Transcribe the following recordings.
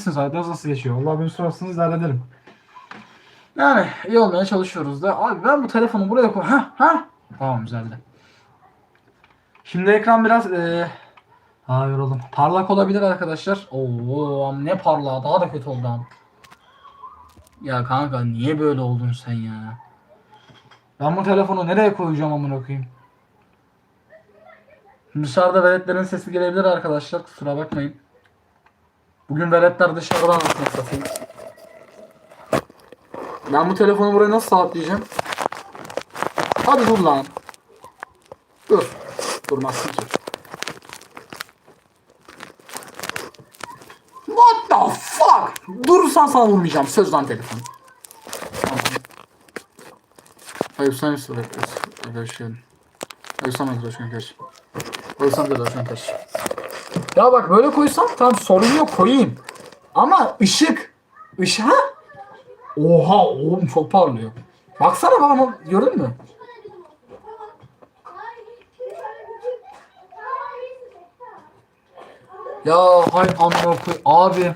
misiniz? Hayatınız nasıl geçiyor? Allah beni sorarsanız hallederim. Yani iyi olmaya çalışıyoruz da. Abi ben bu telefonu buraya koy. Ha ha. Tamam güzeldi. Şimdi ekran biraz eee Ha yoruldum. Parlak olabilir arkadaşlar. Oo ne parlağı daha da kötü oldu. Ya kanka niye böyle oldun sen ya? Ben bu telefonu nereye koyacağım amına koyayım? Dışarıda veletlerin sesi gelebilir arkadaşlar. Kusura bakmayın. Bugün veletler dışarıdan anasını satayım. Ben bu telefonu buraya nasıl sabitleyeceğim? Hadi dur lan. Dur. Durmazsın ki. What the fuck? Durursan sana vurmayacağım. Söz lan telefon. Hayır sen söyle. Arkadaşlar. Hayır sen arkadaşlar. Hayır sen arkadaşlar. Ya bak böyle koysam tam sorun yok koyayım. Ama ışık. Işık ha? Oha oğlum çok parlıyor. Baksana bana gördün mü? Ya hay amına koy abi.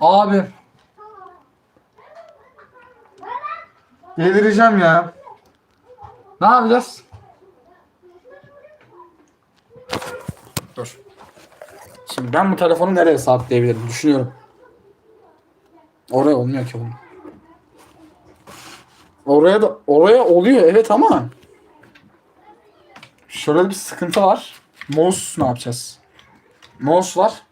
Abi. Delireceğim ya. Ne yapacağız? Dur. Şimdi ben bu telefonu nereye sabitleyebilirim düşünüyorum. Oraya olmuyor ki oğlum. Oraya da oraya oluyor evet ama şöyle bir sıkıntı var. Mouse ne yapacağız? Mouse var.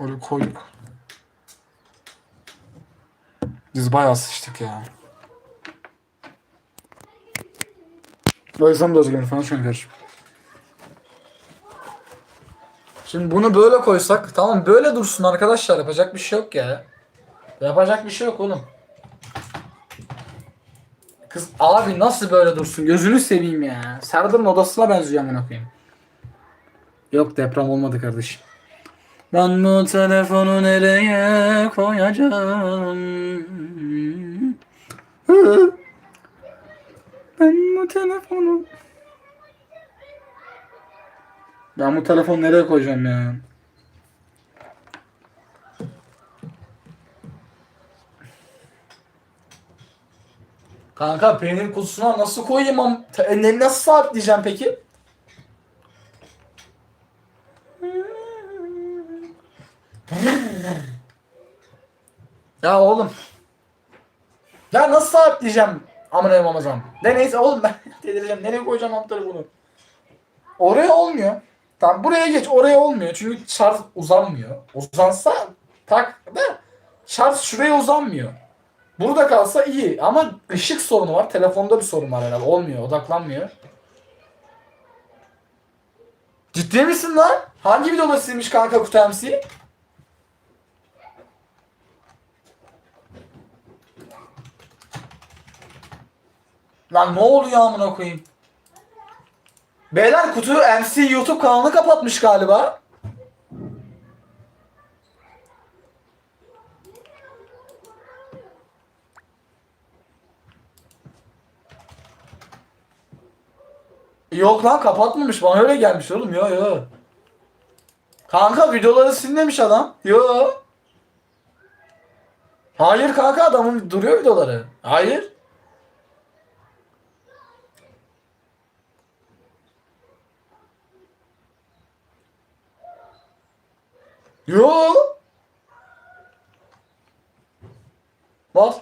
Oraya koyduk. Biz bayağı sıçtık ya. Yüzden de özgürüm falan karışım. Şimdi bunu böyle koysak tamam böyle dursun arkadaşlar yapacak bir şey yok ya. Yapacak bir şey yok oğlum. Kız abi nasıl böyle dursun gözünü seveyim ya. Serdar'ın odasına benziyor amına koyayım. Yok deprem olmadı kardeşim. Ben bu telefonu nereye koyacağım? Ben bu telefonu... Ben bu telefonu nereye koyacağım ya? Kanka peynir kutusuna nasıl koyayım? am- Te- Ne, nasıl sabitleyeceğim peki? Ya oğlum. Ya nasıl sabitleyeceğim? Amına Amazon. Ne neyse oğlum ben delireceğim. Nereye koyacağım am telefonu? Oraya olmuyor. Tamam buraya geç. Oraya olmuyor. Çünkü şarj uzanmıyor. Uzansa tak da şarj şuraya uzanmıyor. Burada kalsa iyi ama ışık sorunu var. Telefonda bir sorun var herhalde. Olmuyor, odaklanmıyor. Ciddi misin lan? Hangi videoda silmiş kanka kutu Lan ne oluyor amına koyayım? Beyler kutu MC YouTube kanalını kapatmış galiba. Yok lan kapatmamış bana öyle gelmiş oğlum yo yo. Kanka videoları silmemiş adam. Yo. Hayır kanka adamın duruyor videoları. Hayır. Yo. Bak.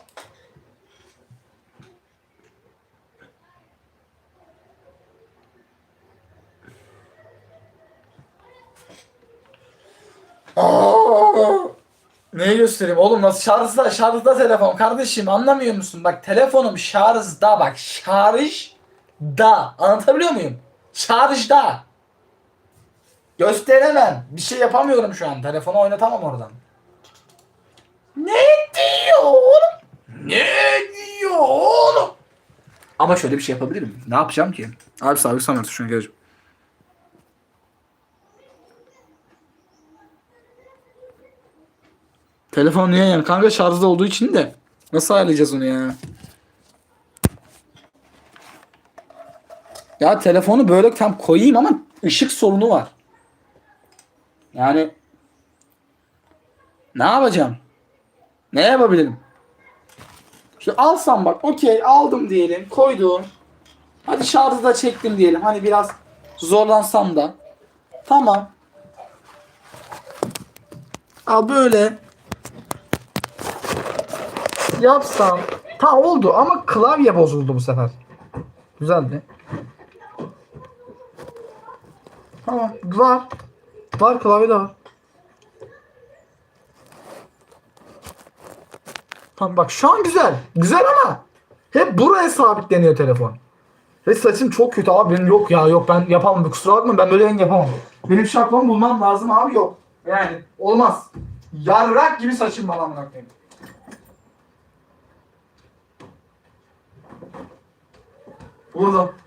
Aa! Neyi göstereyim oğlum nasıl şarjda şarjda telefon kardeşim anlamıyor musun bak telefonum şarjda bak şarjda anlatabiliyor muyum şarjda gösteremem bir şey yapamıyorum şu an telefonu oynatamam oradan ne diyor oğlum ne diyor oğlum ama şöyle bir şey yapabilirim ne yapacağım ki abi sabit sanatı şunu geleceğim Telefon niye yani? Kanka şarjda olduğu için de. Nasıl ayarlayacağız onu ya? Ya telefonu böyle tam koyayım ama ışık sorunu var. Yani ne yapacağım? Ne yapabilirim? İşte alsam bak okey aldım diyelim koydum. Hadi şarjı da çektim diyelim. Hani biraz zorlansam da. Tamam. Al böyle. Yapsam. Ta oldu ama klavye bozuldu bu sefer. Güzeldi. Tamam var. Var klavye de var. Tamam bak şu an güzel. Güzel ama hep buraya sabitleniyor telefon. Ve saçım çok kötü abi benim yok ya yok ben yapamam kusura bakma ben böyle yayın yapamam. Benim şaklımı bulmam lazım abi yok. Yani olmaz. Yarrak gibi saçım var amına koyayım. Burada.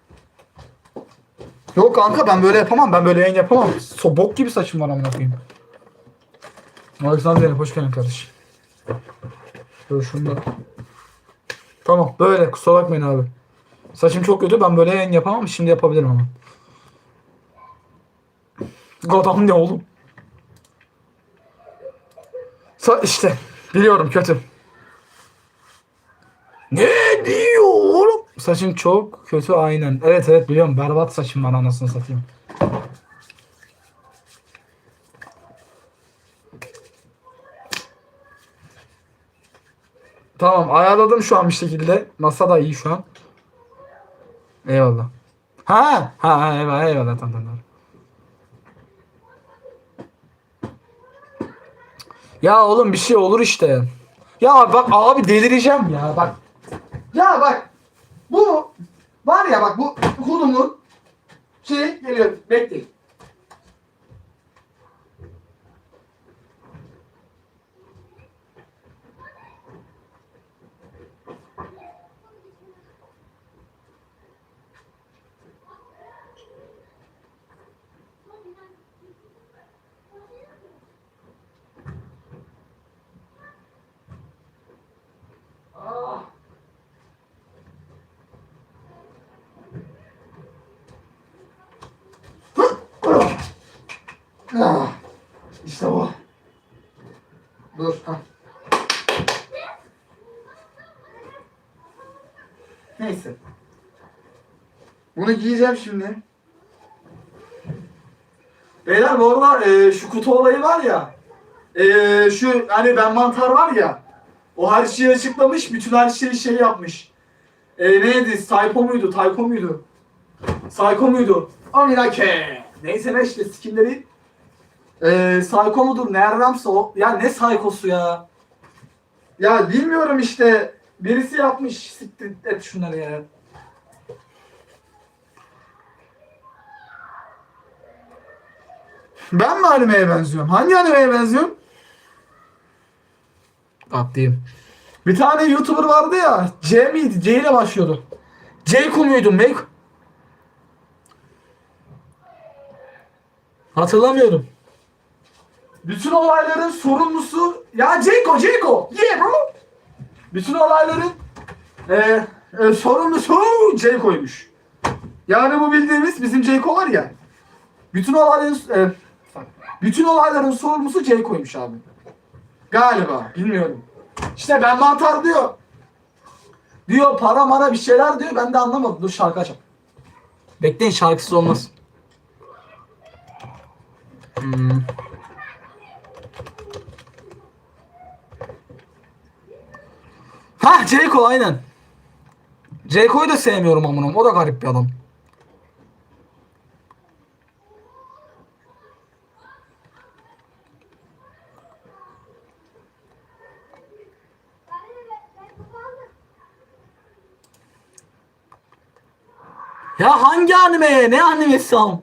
Yok kanka ben böyle yapamam. Ben böyle yayın yapamam. So bok gibi saçım var amına koyayım. Alexander Zeynep hoş geldin kardeşim. Dur şunu. Tamam böyle kusura bakmayın abi. Saçım çok kötü ben böyle yayın yapamam. Şimdi yapabilirim ama. Adam ne oğlum? Sa işte biliyorum kötü. Ne diyor? Saçın çok kötü aynen. Evet evet biliyorum berbat saçım var anasını satayım. Tamam ayarladım şu an bir şekilde. Masa da iyi şu an. Eyvallah. Ha ha ha, eyvallah eyvallah tamam tamam. Ya oğlum bir şey olur işte. Ya bak abi delireceğim ya bak. Ya bak. Bu var ya bak bu kolumun şey geliyor bekleyin. Ah, İşte bu. Dur. Ha. Neyse. Bunu giyeceğim şimdi. Beyler bu arada e, şu kutu olayı var ya. E, şu hani ben mantar var ya. O her şeyi açıklamış. Bütün her şeyi şey yapmış. E, neydi? Sayko muydu? Tayko muydu? Sayko muydu? Amirake. Neyse ne işte skinleri. Eee Sayko mudur? Nerramsa o. Ya ne Saykosu ya? Ya bilmiyorum işte. Birisi yapmış. Siktir et şunları ya. Ben mi animeye benziyorum? Hangi animeye benziyorum? Atlayayım. Bir tane YouTuber vardı ya. C miydi? C ile başlıyordu. Jayko muydu? Make... Hatırlamıyorum. Bütün olayların sorumlusu ya Jayko Jayko. Yeah bro. Bütün olayların e, e, sorumlusu Jayko'ymuş. Yani bu bildiğimiz bizim Jayko var ya. Bütün olayların e, bütün olayların sorumlusu Jayko'ymuş abi. Galiba bilmiyorum. İşte ben mantar diyor. Diyor para mara bir şeyler diyor. Ben de anlamadım. Dur şarkı açalım. Bekleyin şarkısız olmaz. Hmm. Ha Jayco aynen. Jayco'yu da sevmiyorum amınım. O da garip bir adam. Ya hangi anime? Ne animesi am?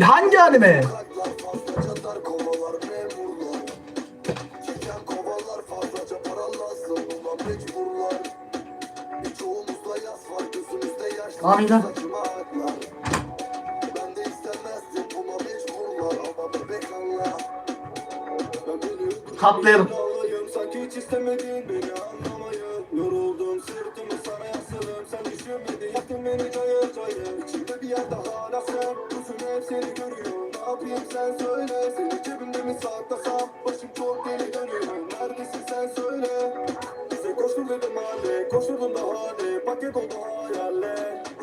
Hangi anime? Öldürdüm Katlayalım.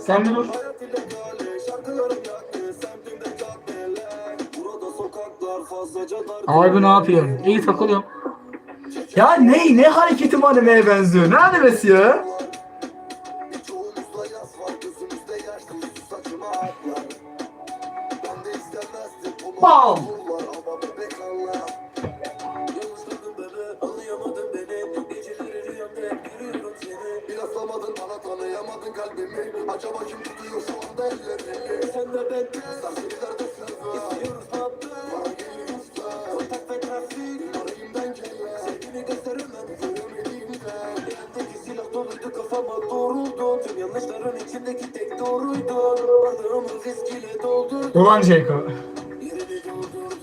Sen bir dur. Abi ne yapıyorsun? İyi takılıyorum. Ya ne ne hareketim animeye benziyor? Ne animesi ya? Kalbimi Acaba kim tutuyor şu anda ellerini Sen de ben de Serserilerde sınıfı İstiyoruz tatlı Bana geliyor usta Kontak ve trafik. Yüreğimden kelle Sevgini gösteremem Göremediğimden Elimdeki silah doluydu kafama doğruldun Tüm yanlışların içindeki tek doğruydun Bardağımı viskiyle doldurdum Ulan doldurdum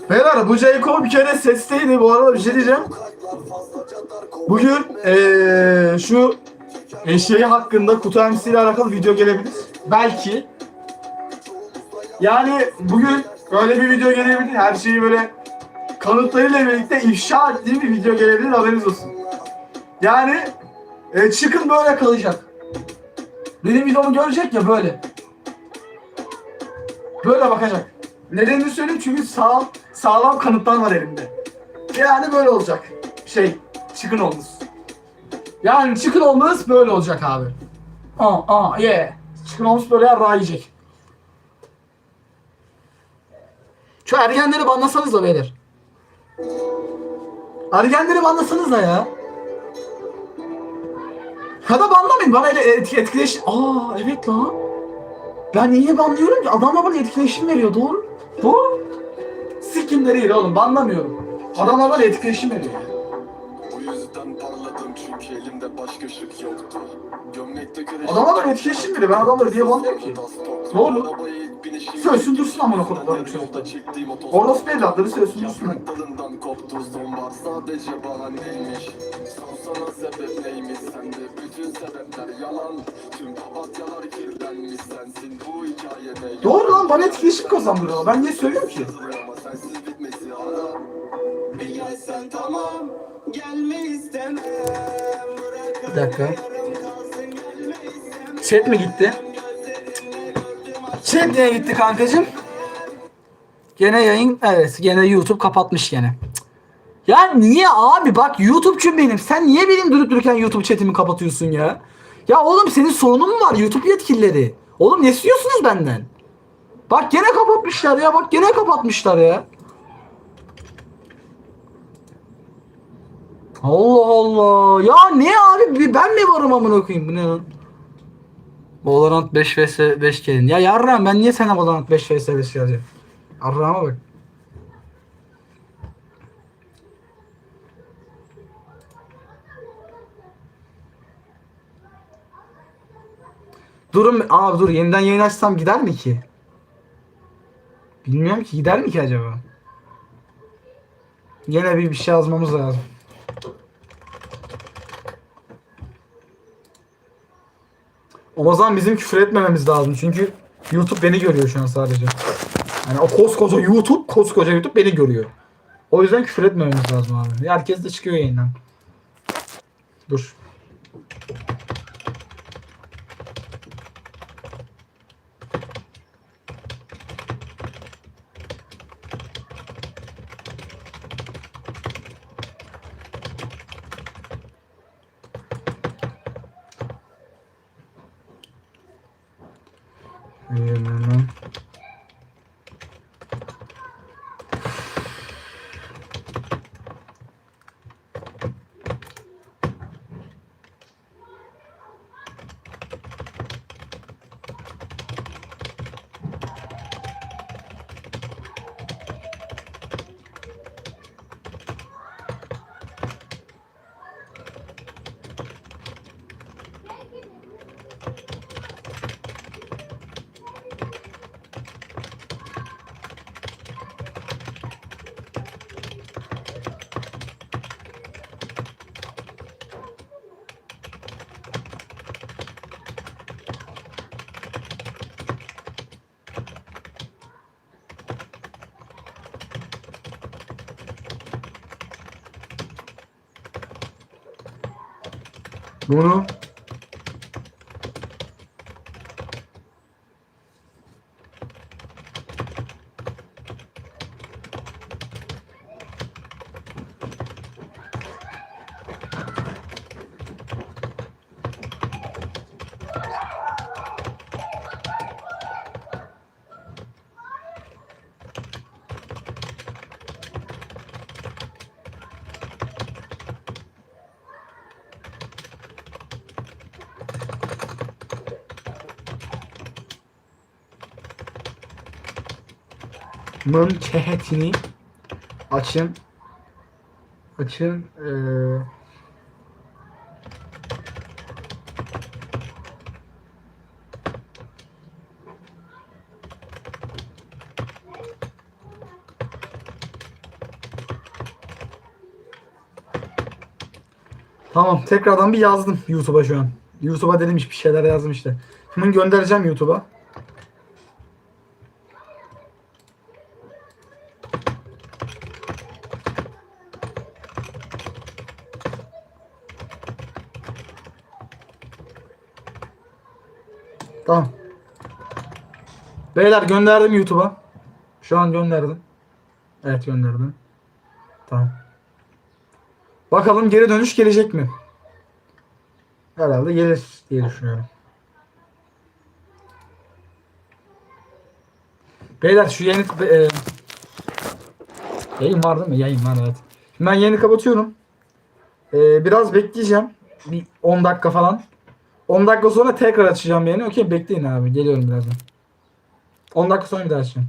Beyler bu Jayko bir kere sesteydi. Bu arada bir şey diyeceğim. Bugün eee şu eşeği hakkında Kutu MC ile alakalı video gelebilir. Belki. Yani bugün öyle bir video gelebilir. Her şeyi böyle kanıtlarıyla birlikte ifşa ettiğim bir video gelebilir. Haberiniz olsun. Yani e, çıkın böyle kalacak. Benim videomu görecek ya böyle. Böyle bakacak. Nedenini söyleyeyim çünkü sağ, sağlam kanıtlar var elimde. Yani böyle olacak. Şey, çıkın olunuz. Yani çıkın olmanız böyle olacak abi. Aa, aa, yeah. Çıkın olmuş böyle yarrağı yiyecek. Şu ergenleri banlasanız da beyler. Ergenleri banlasanız da ya. Ya da banlamayın bana öyle etki, etkileşim. Aa evet lan. Ben niye banlıyorum ki? Adamla bana etkileşim veriyor doğru. Doğru. Sikimleri oğlum banlamıyorum. Adamla bana etkileşim veriyor. Elimde başka ışık yoktu. Gömlekte da etkileşim veriyor. Ben adamları diye banlıyorum ki. Ne oldu? Söylesün dursun amına koyayım çocuklar. Orospu evlatları söylesün dursun. lan. Dalından koptu sonbahar sadece bahaneymiş Sorsana sebep neymiş sende bütün sebepler yalan Tüm papatyalar kirlenmiş sensin bu hikayede Doğru lan bana etkileşim kazandırıyor. Ben niye söylüyorum ki? Bir gelsen tamam Bir dakika. Chat mi gitti? Chat niye gitti kankacım? Gene yayın evet gene YouTube kapatmış gene. Ya niye abi bak YouTube'cum benim. Sen niye benim durup dururken YouTube chatimi kapatıyorsun ya? Ya oğlum senin sorunun mu var YouTube yetkilileri? Oğlum ne istiyorsunuz benden? Bak gene kapatmışlar ya bak gene kapatmışlar ya. Allah Allah. Ya ne abi ben mi varım amına koyayım bu ne lan? Valorant 5 vs 5 gelin. Ya yarram ben niye sana Valorant 5 vs 5 geleceğim? Yarrama bak. Durun abi dur yeniden yayın açsam gider mi ki? Bilmiyorum ki gider mi ki acaba? Yine bir bir şey yazmamız lazım. O zaman bizim küfür etmememiz lazım çünkü YouTube beni görüyor şu an sadece. Yani o koskoca YouTube, koskoca YouTube beni görüyor. O yüzden küfür etmememiz lazım abi. Herkes de çıkıyor yayından. Dur. Bunu mın çehetini açın açın eee Tamam tekrardan bir yazdım YouTube'a şu an. YouTube'a dedim bir şeyler yazdım işte. Hemen göndereceğim YouTube'a. Tamam. Beyler gönderdim YouTube'a. Şu an gönderdim. Evet gönderdim. Tamam. Bakalım geri dönüş gelecek mi? Herhalde gelir diye düşünüyorum. Beyler şu yeni e, yayın var değil mi? Yayın var evet. Ben yayını kapatıyorum. E, biraz bekleyeceğim. Bir 10 dakika falan. 10 dakika sonra tekrar açacağım yayını. Okey bekleyin abi. Geliyorum birazdan. 10 dakika sonra bir daha açacağım.